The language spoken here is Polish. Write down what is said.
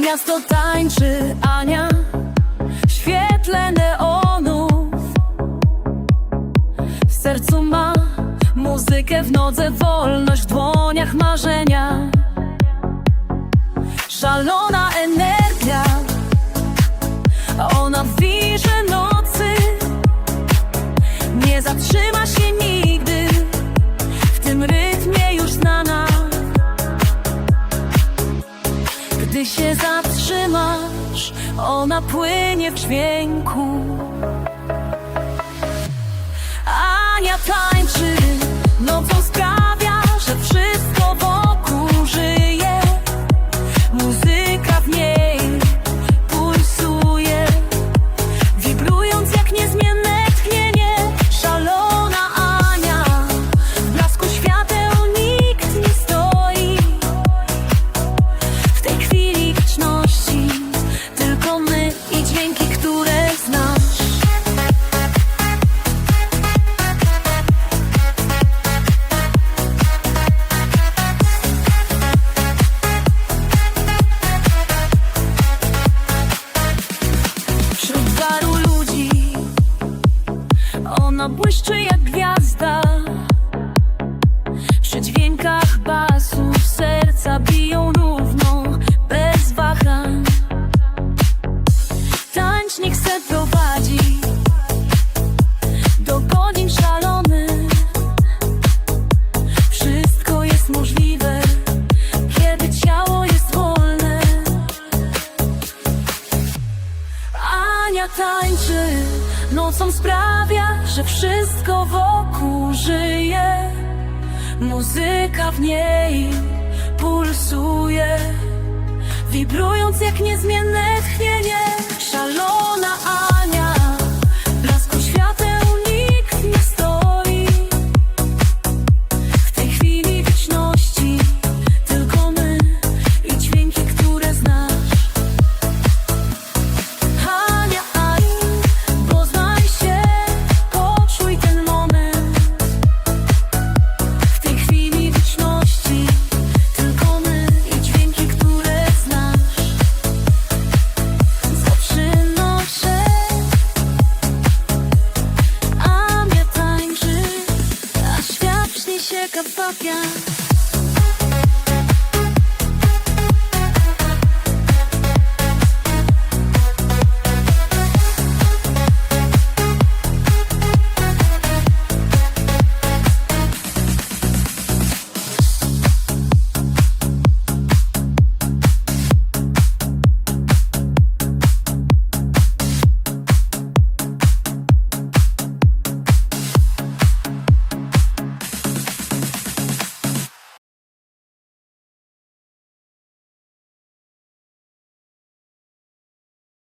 miasto tańczy Ania w świetle neonów. W sercu ma muzykę w nodze, wolność w dłoniach marzenia. Szalona energia Ona wirze nocy. Nie zatrzyma się Gdy się zatrzymasz Ona płynie w dźwięku. Ania tańczy błyszczy jak gwiazda. Przy dźwiękach basu serca biją równo Bez wahań Tańcz niech se prowadzi Do godzin szalonych Wszystko jest możliwe Kiedy ciało jest wolne. Ania tańczy, nocą sprawia, że wszystko wokół żyje. Muzyka w niej pulsuje, wibrując jak niezmienne like a fucker.